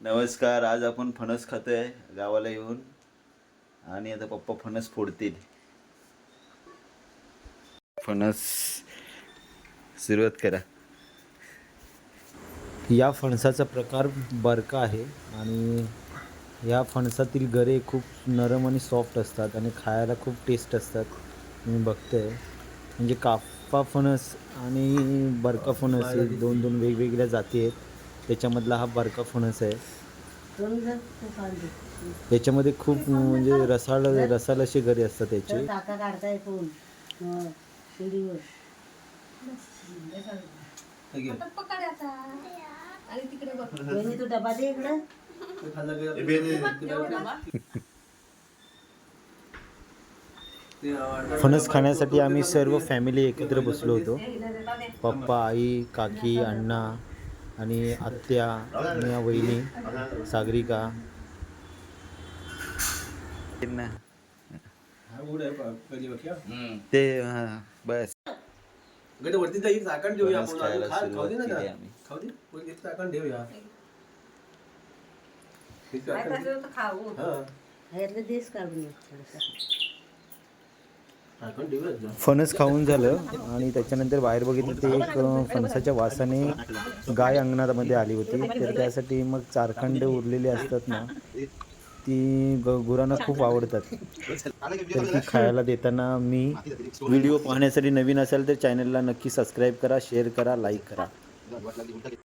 नमस्कार आज आपण फणस खातोय गावाला येऊन. आणि आता पप्पा फणस फोडतील. फणस सुरुवात करा. या फणसाचा प्रकार बरका आहे आणि या फणसातील गरे खूप नरम आणि सॉफ्ट असतात आणि खायला खूप टेस्ट असतात. मी बघते म्हणजे काफा फणस आणि बरका फणस हे दोन दोन वेगवेगळ्या जाती आहेत. त्याच्यामधला हा बरका फणस आहे. याच्यामध्ये खूप म्हणजे रसाळ रसाळ असे गरे असतात त्याचे. काका काढताय फोन. शिडीवर. बहिणी तू डबा दे इकडं. फणस खाण्यासाठी आम्ही सर्व फॅमिली एकत्र बसलो होतो. पप्पा आई काकी अण्णा. आणि आत्या आणि या वहिनी सागरिका. ते हा, बस. गडे वरती एक झाकण आपण. खा- खाऊ दे ना. खाऊ दे. एक झाकण हा, ह्यातलं देश काढून ये थोडंसं. झाकण ठेवूया जरा. फणस खाऊन झालं आणि त्याच्यानंतर बाहेर बघितलं ते एक फणसाच्या वासाने गाय अंगणामध्ये आली होती. तर त्यासाठी मग चारखंड उरलेले असतात ना ती ग गुरांना खूप आवडतात. तर ती खायला देताना मी व्हिडिओ पाहण्यासाठी नवीन असेल तर चॅनलला नक्की सबस्क्राईब करा शेअर करा लाईक करा.